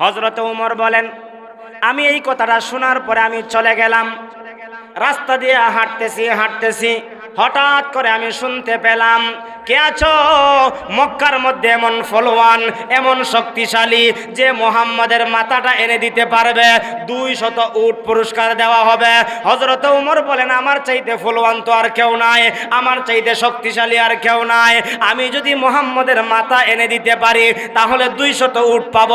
হজরত উমর বলেন, আমি এই কথাটা শোনার পরে আমি চলে গেলাম। রাস্তা দিয়ে হাঁটতেছি হাঁটতেছি। হঠাৎ করে আমি শুনতে পেলাম কে আছো? মক্কার মধ্যে এমন ফলোয়ান, এমন শক্তিশালী যে মোহাম্মদের মাথাটা এনে দিতে পারবে। দুই শত উট পুরস্কার দেওয়া হবে। হজরত উমর বলেন, আমার চাইতে ফলোয়ান তো আর কেউ নাই, আমার চাইতে শক্তিশালী আর কেউ নাই। আমি যদি মোহাম্মদের মাথা এনে দিতে পারি, তাহলে দুই শত উট পাব।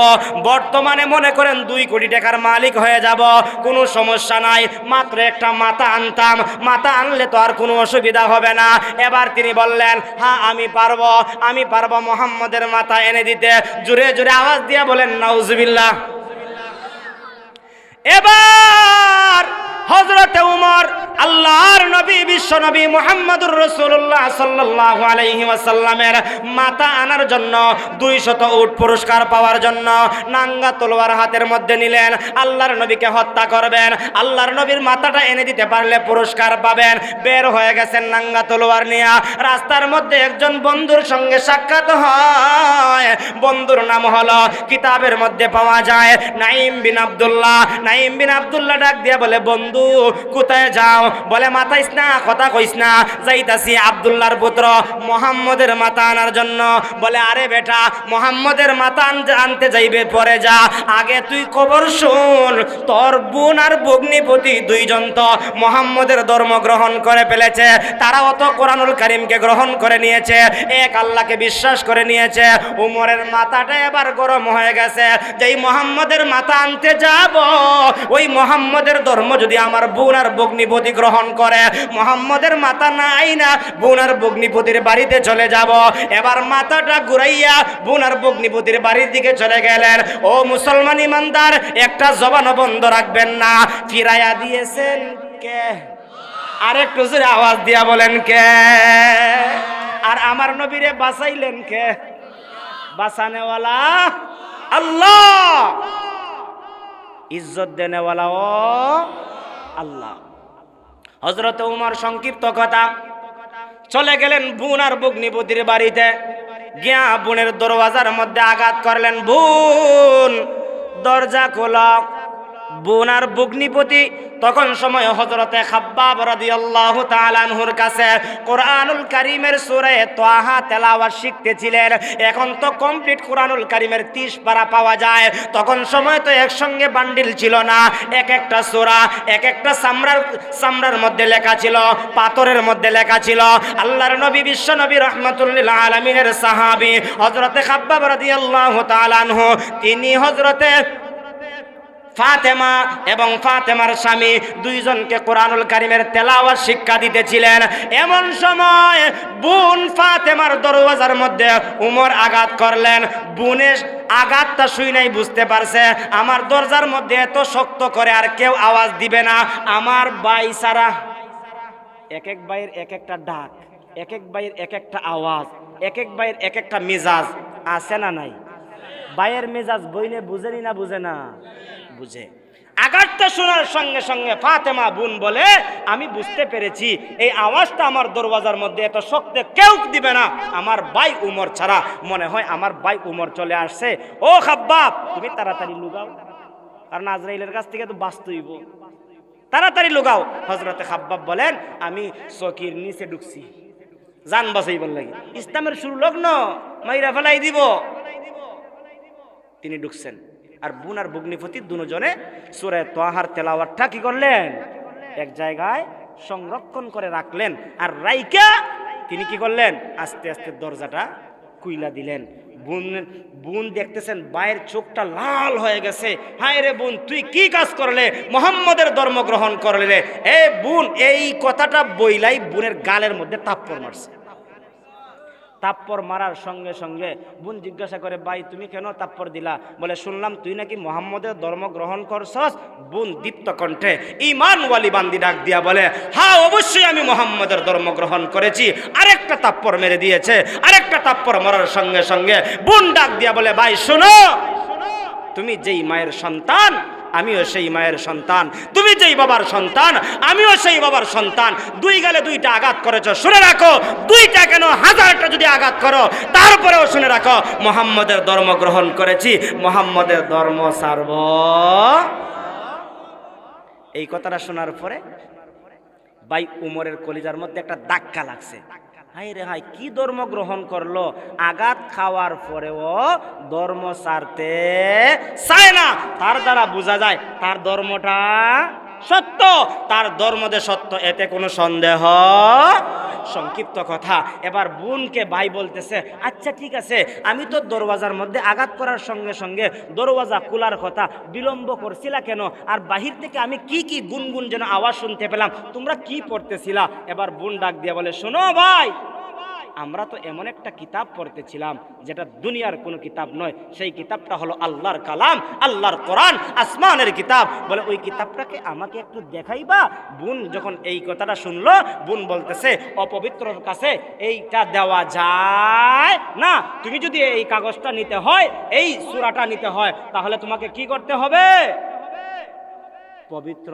বর্তমানে মনে করেন দুই কোটি টাকার মালিক হয়ে যাব। কোনো সমস্যা নাই, মাত্র একটা মাথা আনতাম। মাথা আনলে তো আর কোনো অসুবিধা হবে না। এবার তিনি বললেন হ্যাঁ আমি পারব আমি পারব মোহাম্মদের মাথা এনে দিতে। জুড়ে জুড়ে আওয়াজ দিয়ে বলেন, নাউজুবিল্লাহ। এবার হজরতে উমর আল্লাহর নবী, বিশ্ব নবী মোহাম্মদুর রসুল্লাহ সাল্লাহ আলাইহি ওয়াসাল্লামের মাথা আনার জন্য দুই শত উট পুরস্কার পাওয়ার জন্য নাঙ্গা তলোয়ার হাতের মধ্যে নিলেন। আল্লাহর নবীকে হত্যা করবেন। আল্লাহর নবীর মাথাটা এনে দিতে পারলে পুরস্কার পাবেন। বের হয়ে গেছেন নাঙ্গা তলোয়ার নিয়ে। রাস্তার মধ্যে একজন বন্ধুর সঙ্গে সাক্ষাৎ হয়। বন্ধুর নাম হলো কিতাবের মধ্যে পাওয়া যায় নাইম বিন আব্দুল্লাহ। নাইম বিন আব্দুল্লাহ ডাক দিয়ে বলে, বন্ধু, কোথায় যাও? বলে মাথাইস না, কথা কইস না। যাইতাছি আব্দুল্লাহর পুত্র মোহাম্মদের মাথা আনার জন্য। বলে, আরে বেটা, মোহাম্মদের মাথা আন- আনতে যাইবে, পরে যা। আগে তুই খবর শুন, তোর বোন আর ভগ্নিপতি দুইজন তো মোহাম্মদের ধর্ম গ্রহণ করে ফেলেছে। তারা অত কোরআনুল করিমকে গ্রহণ করে নিয়েছে, এক আল্লাহকে বিশ্বাস করে নিয়েছে। উমরের মাথাটা এবার গরম হয়ে গেছে। যেই মোহাম্মদের মাথা আনতে যাব, ওই মোহাম্মদের ধর্ম যদি আমার বোন আর ভগ্নিপতি গ্রহণ করে। মোহাম্মদের মাথা নাই না বোন আর ভগ্নিপতির বাড়িতে চলে যাব। এবার মাথাটা ঘুরাইয়া বোন আর ভগ্নিপতির বাড়ির দিকে চলে গেলেন। ও মুসলমান ইমানদার, একটা জবানও বন্ধ রাখবেন না। ফিরাইয়া দিয়েছেন কে? আরেকটু জোরে আওয়াজ দিয়া বলেন কে? আর আমার নবীরে বাঁচাইলেন কে? বাঁচানেওয়ালা আল্লাহ। ইজ্জত দেনেওয়ালা ও আল্লাহ। হজরত উমার সংক্ষিপ্ত কথা। চলে গেলেন বোন আর বগ্নিপতির বাড়িতে। গিয়া বোনের দরওয়াজার মধ্যে আঘাত করলেন, বোন, দরজা খোলা। বোন আর বগ্নিপতি তখন সময় হজরতে খাব্বাব রাদিয়াল্লাহু তাআলা আনহুর কাছে কোরআনুল কারীমের সূরা তাহা তেলাওয়াত শিখতেছিলেন। এখন তো কমপ্লিট কোরআনুল কারীমের 30 পারা পাওয়া যায়। তখন সময় তো একসঙ্গে বান্ডিল ছিল না। এক একটা সূরা, এক একটা সামরার সামরার মধ্যে লেখা ছিল, পাথরের মধ্যে লেখা ছিল। আল্লাহর নবী, বিশ্ব নবী রহমাতুল্লিল আলামিনের সাহাবী হযরতে খাব্বাব রাদিয়াল্লাহু তাআলা আনহু, তিনি হযরতে ফাতেমা এবং ফাতেমার স্বামী দুইজনকে কোরআনুল কারিমের তেলাওয়ার শিক্ষা দিতেছিলেন। এমন সময় বোন ফাতেমার দরওয়াজার মধ্যে উমর আঘাত করলেন। বোনের আঘাতটা শুই নাই, বুঝতে পারছে। আমার দরজার মধ্যে এত শক্ত করে আর কেউ আওয়াজ দিবে না। আমার বাই সারা, এক এক বাইয়ের এক একটা ডাক, এক এক বাইয়ের এক একটা আওয়াজ, এক এক বাইয়ের এক একটা মেজাজ, আছে না নাই? বাইয়ের মেজাজ বইনে বুঝেনি না বুঝে না? বুঝে। আঘাতটা শোনার সঙ্গে সঙ্গে ফাতেমা বোন বলে, আমি বুঝতে পেরেছি, এই আওয়াজটা আমার দরওয়াজার মধ্যে এত শক্ত কেউ দিবে না। আমার বাই উমর ছাড়া মনে হয় আমার বাই উমর চলে আসছে। ও খাব্বাব, তুমি তাড়াতাড়ি লুগাও কারণ আজরাইলের কাছ থেকে তো বাস্তইব তাড়াতাড়ি লুগাও হজরতে খাব্বাব বলেন, আমি চকির নিচে ঢুকছি। জান বাঁচাইবার লাগে। ইসলামের শুরু লগ্ন, মাইরা ফেলাই দিব। তিনি ঢুকছেন। আর বুন আর বুগ্নিপতি দুজনে সুরে তোহার তেলাওয়ারটা কি করলেন? এক জায়গায় সংরক্ষণ করে রাখলেন। আর রাইকা তিনি কি করলেন? আস্তে আস্তে দরজাটা কুইলা দিলেন। বোন বোন দেখতেছেন বায়ের চোখটা লাল হয়ে গেছে। হায় রে বোন, তুই কি কাজ করলে? মোহাম্মদের ধর্ম গ্রহণ করলে। এ বোন, এই কথাটা বইলাই বোনের গালের মধ্যে তাপ্পর মারছে। তাপ্পর মারার সঙ্গে সঙ্গে বোন জিজ্ঞাসা করে, ভাই, তুমি কেন তাপ্পর দিলা? বলে, শুনলাম তুই নাকি মোহাম্মদের ধর্ম গ্রহণ করছস? বোন দীপ্ত কণ্ঠে ইমান ওয়ালি বান্দি ডাক দিয়া বলে হ্যাঁ অবশ্যই আমি মোহাম্মদের ধর্ম গ্রহণ করেছি। আরেকটা তাপ্পর মেরে দিয়েছে, আরেকটা তাপ্পর মারার সঙ্গে সঙ্গে বোন ডাক দিয়া বলে, ভাই, শোনো, তুমি যেই মায়ের সন্তান আমিও সেই মায়ের সন্তান। তুমি যেই বাবার সন্তান, আমিও সেই বাবার সন্তান। দুই গালে দুইটা আঘাত করেছ, শুনে রাখো। দুইটা কেন? হাজারটা যদি আঘাত করো, তারপরেও শুনে রাখো। মোহাম্মদের ধর্ম গ্রহণ করেছি, মোহাম্মদের ধর্ম সারব। এই কথাটা শোনার পরে ভাই উমরের কলিজার মধ্যে একটা ধাক্কা লাগছে। হাই রে হাই কি ধর্ম গ্রহণ করল? আঘাত খাওয়ার পরেও ধর্ম সারতে চায় না। তার দ্বারা বোঝা যায়, তার ধর্মটা সত্য, তার ধর্মদে সত্য, এতে কোনো সন্দেহ সংক্ষিপ্ত কথা। এবার বোনকে ভাই বলতেছে আচ্ছা ঠিক আছে, আমি তো দরওয়াজার মধ্যে আঘাত করার সঙ্গে সঙ্গে দরওয়াজা খোলার কথা বিলম্ব করছিলা কেন? আর বাহির থেকে আমি কি কি গুনগুন যেন আওয়াজ শুনতে পেলাম, তোমরা কি পড়তেছিলা? এবার বোন ডাক দিয়ে বলে, শোনো ভাই আমরা তো এমন একটা কিতাব পড়তেছিলাম, যেটা দুনিয়ার কোনো কিতাব নয়। সেই কিতাবটা হলো আল্লাহর কালাম, আল্লাহর কোরআন, আসমানের কিতাব। বলে, ওই কিতাবটাকে আমাকে একটু দেখাইবা? বোন যখন এই কথাটা শুনলো, বোন বলতেছে, অপবিত্রর কাছে এইটা দেওয়া যায় না। তুমি যদি এই কাগজটা নিতে হয়, এই সুরাটা নিতে হয়, তাহলে তোমাকে কি করতে হবে? পবিত্র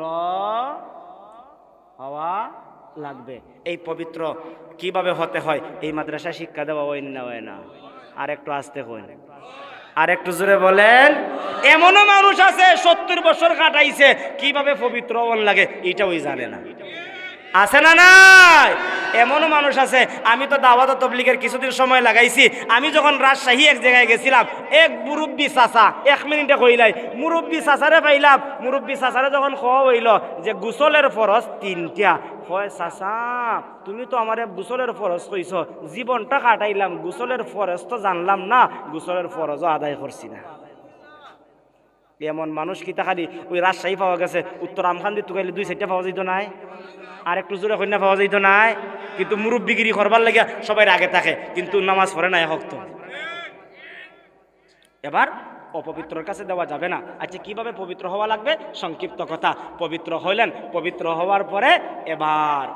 হওয়া লাগবে। এই পবিত্র কীভাবে হতে হয়? এই মাদ্রাসা শিক্ষা দেওয়া হয় না হয় না। আর একটু আসতে হয় আর একটু জোরে বলেন, এমনও মানুষ আছে, সত্তর বছর কাটাইছে। কীভাবে পবিত্র লাগে এটা ওই জানে না। আছে না নাই? এমনও মানুষ আছে, আমি তো দাওয়াত তবলিগের কিছুদিন সময় লাগাইছি। আমি যখন রাজশাহী এক জায়গায় গেছিলাম, এক মুরব্বী চাচা, এক মিনিটে কইলাই মুরব্বী চাচারে পাইলাম। মুরব্বী চাচারে যখন খাওয়া হইল যে গুসলের ফরজ তিনটা হয় চাচা, তুমি তো আমার গুসলের ফরজ কইছ, জীবনটা কাটাইলাম, গুসলের ফরজ তো জানলাম না, গুসলের ফরজও আদায় করছি না। এমন মানুষ কি খালি ওই রাজশাহী পাওয়া গেছে। উত্তর আমখান্দি তুকাইলে দুই সাইডটা পাওয়া যেত নাই। আর একটু জোরে কন্যা পাওয়া যেত নাই। কিন্তু মুরব্বিগিরি করবার লাগে সবাই আগে থাকে। কিন্তু নামাজ পড়ে নাই হক্ত এবার অপবিত্রর কাছে দেওয়া যাবে না। আচ্ছা কীভাবে পবিত্র হওয়া লাগবে? সংক্ষিপ্ত কথা। পবিত্র হইলেন। পবিত্র হওয়ার পরে এবার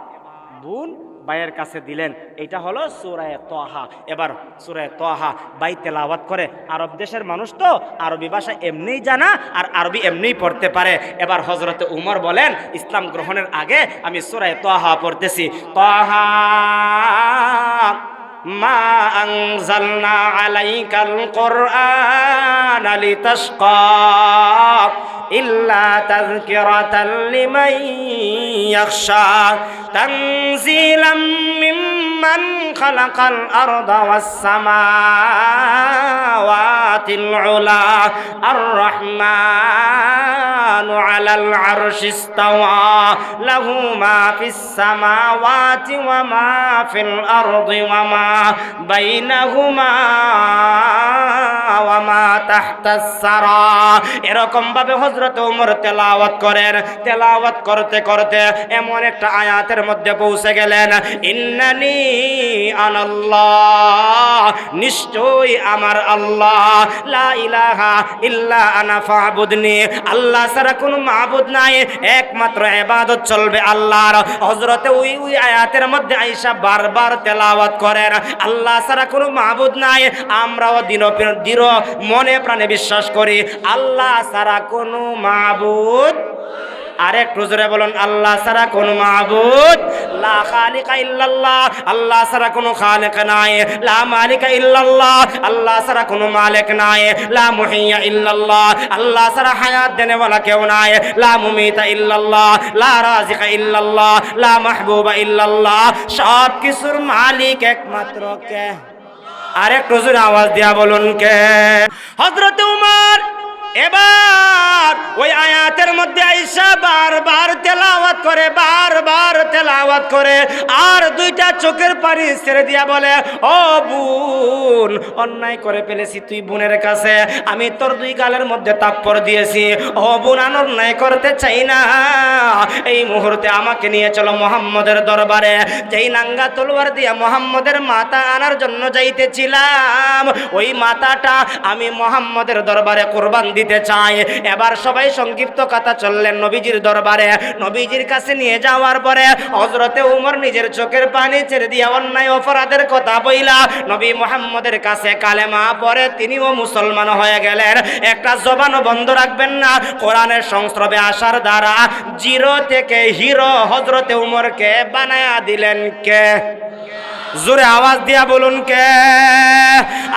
বোন বাইয়ের কাছে দিলেন। এটা হলো সুরায় তোহা। এবার সুরায় তোহা বাই তেলাওয়াত করে, আরব দেশের মানুষ তো আরবি ভাষা এমনিই জানা আর আরবি এমনিই পড়তে পারে। এবার হজরতে উমর বলেন, ইসলাম গ্রহণের আগে আমি সুরায় তোহা পড়তেছি। তোহা মা আলাইকাল কোরআন ইল্লা إلا تذكرة لمن يخشى. تنزيلا ممن خلق الأرض والسماوات العلا. الرحمن على العرش استوى. له ما في السماوات وما في الأرض وما بينهما. এরকম ভাবে হযরত ওমর তেলাওয়াত করেন। তেলাওয়াত করতে করতে এমন একটা আয়াতের মধ্যে পৌঁছে গেলেন, ইন্নানি আনাল্লাহ নিশ্চয়ই আমার আল্লাহ। লা ইলাহা ইল্লা আনা ফাবুদনি। আল্লাহ ছাড়া কোনো নাই। একমাত্র ইবাদত চলবে আল্লাহর। হযরতে ওই ওই আয়াতের মধ্যে আয়েশা বারবার তেলাওয়াত করেন, আল্লাহ ছাড়া কোনো মাবুদ নাই। আমরাও দিন দৃঢ় মনে বিশ্বাস করি, আল্লাহ ছাড়া কোনো মাবুদ আরেকটু জোরে বলুন, আল্লাহ ছাড়া মাবুদ, লা খালিকা ইল্লাল্লাহ, আল্লাহ ছাড়া নাই, লা মালিকা ইল্লাল্লাহ, আল্লাহ ছাড়া মালিক নাই, লা মুহিয়া ইল্লাল্লাহ, আল্লাহ ছাড়া হায়াত দেনে वाला কেউ নাই, লা মুমিতা ইল্লাল্লাহ, লা রাজিকা ইল্লাল্লাহ, লা মাহবুবা ইল্লাল্লাহ সব কিছুর মালিক একমাত্র কে? আরেকটু জোরে আওয়াজ দিয়া বলুন কে? হজরত উমার, এবার ওই আয়াতের মধ্যে আইসা বারবার তেলাওয়াত করে বারবার তেলাওয়াত করে, আর দুইটা চোখের পানি ছেড়ে দিয়া বলে, ও বোন, অন্যায় করে ফেলেছি তুই বোনের কাছে। আমি তোর দুই গালের মধ্যে তাপ্পর দিয়েছি। ও বোন অন্যায় করতে চাই না। এই মুহূর্তে আমাকে নিয়ে চলো মোহাম্মদের দরবারে। যেই নাঙ্গা তলোয়ার দিয়া মোহাম্মদের মাথা আনার জন্য যাইতেছিলাম, ওই মাথাটা আমি মোহাম্মদের দরবারে কোরবান দিতে চাই। এবার সবাই সংক্ষিপ্ত কথা চললেন নবীজির দরবারে। নবীজির কাছে নিয়ে যাওয়ার পরে হজরতে উমর নিজের চোখের পানি ছেড়ে দিয়ে অন্যায় অপরাধের কথা বইলা নবী মোহাম্মদের কাছে কালেমা পরে তিনিও মুসলমান হয়ে গেলেন। একটা জবানও বন্ধ রাখবেন না। কোরআনের সংস্রবে আসার দ্বারা জিরো থেকে হিরো হজরতে উমরকে বানায়া দিলেন কে? জোরে আওয়াজ দিয়া বলুন কে?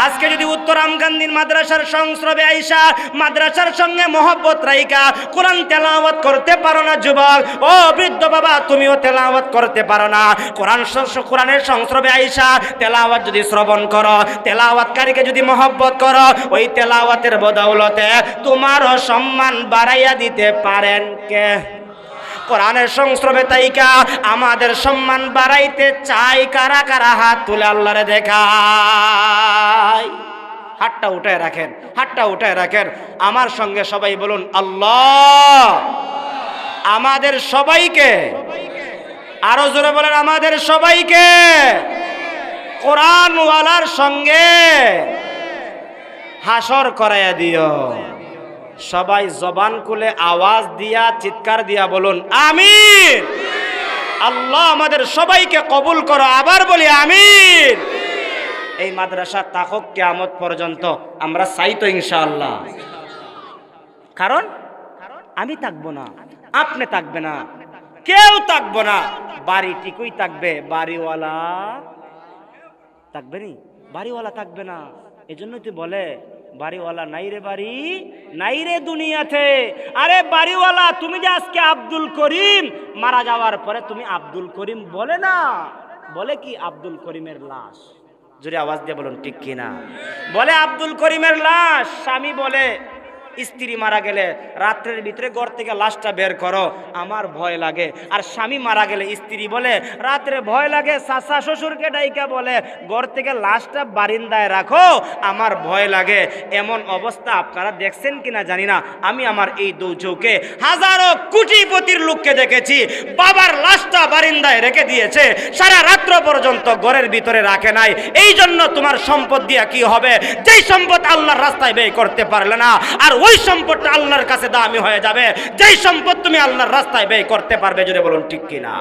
আজকে যদি উত্তরাম গান্ধীর মাদ্রাসার সংস্রবে আইসা, মাদ্রাসার সঙ্গে মহব্বত রাইকা কোরআন তেলাওয়াত করতে পারো না যুবক। ও বৃদ্ধ বাবা, তুমিও তেলাওয়াত করতে পারো না। কোরআন কোরআনের সংস্রবে আইসা, তেলাওয়াত যদি শ্রবণ করো, তেলাওয়াতকারীকে যদি মহব্বত করো, ওই তেলাওয়াতের বদৌলতে তোমারও সম্মান বাড়াইয়া দিতে পারেন কে? কোরআনের সংস্রবে তাইকা আমাদের সম্মান বাড়াইতে চাই। কারা কারা হাত তুলে আল্লাহরে দেখায়? হাতটা উঠায় রাখেন, হাতটা উঠায় রাখেন। আমার সঙ্গে সবাই বলুন, আল্লাহ! আমাদের সবাইকে, আরও জোরে বলেন, আমাদের সবাইকে কোরআনওয়ালার সঙ্গে হাসর করাইয়া দিও। সবাই জবান খুলে আওয়াজ দিয়া, চিৎকার দিয়া বলুন, আমিন! আল্লাহ আমাদের সবাইকে কবুল করো, আবার বলি, আমিন! এই মাদ্রাসা তাকক কেয়ামত পর্যন্ত, আমরা চাই তো ইনশাআল্লাহ। কারণ? আমি থাকব না, আপনি থাকবে না, কেউ থাকব না। বাড়ি ঠিকই থাকবে, বাড়িওয়ালা থাকবে নি? বাড়িওয়ালা থাকবে না। এজন্যই তুই বলে বাড়িওয়ালা নাই রে বাড়ি, নাই রে দুনিয়াতে। আরে বাড়িওয়ালা, তুমি যে আজকে আব্দুল করিম, মারা যাওয়ার পরে তুমি আব্দুল করিম বলে না? বলে কি আব্দুল করিমের লাশ? জোরে আওয়াজ দিয়ে বলুন, ঠিক কিনা? বলে আব্দুল করিমের লাশ, স্বামী বলে। স্ত্রী মারা গেলে রাত্রের ভিতরে ঘর থেকে লাশটা বের করো, আমার ভয় লাগে। আর স্বামী মারা গেলে স্ত্রী বলে, রাত্রে ভয় লাগে শাশা শ্বশুরকে ডাইকা বলে, ঘর থেকে লাশটা বারিন্দায় রাখো, আমার ভয় লাগে। এমন অবস্থা আপনারা দেখছেন কিনা জানি না। আমি আমার এই দৌচৌকে হাজারো কোটিপতির লোককে দেখেছি, বাবার লাশটা বারিন্দায় রেখে দিয়েছে, সারা রাত্র পর্যন্ত ঘরের ভিতরে রাখে নাই। এই জন্য তোমার সম্পদ দিয়া কি হবে? যেই সম্পদ আল্লাহর রাস্তায় ব্যয় করতে পারলে না। আর ওই সম্পদটা আল্লাহর কাছে দামি হয়ে যাবে। যেই সম্পদ তুমি আল্লাহর রাস্তায় ব্যয় করতে পারবে যদি বলুন ঠিক কিনা?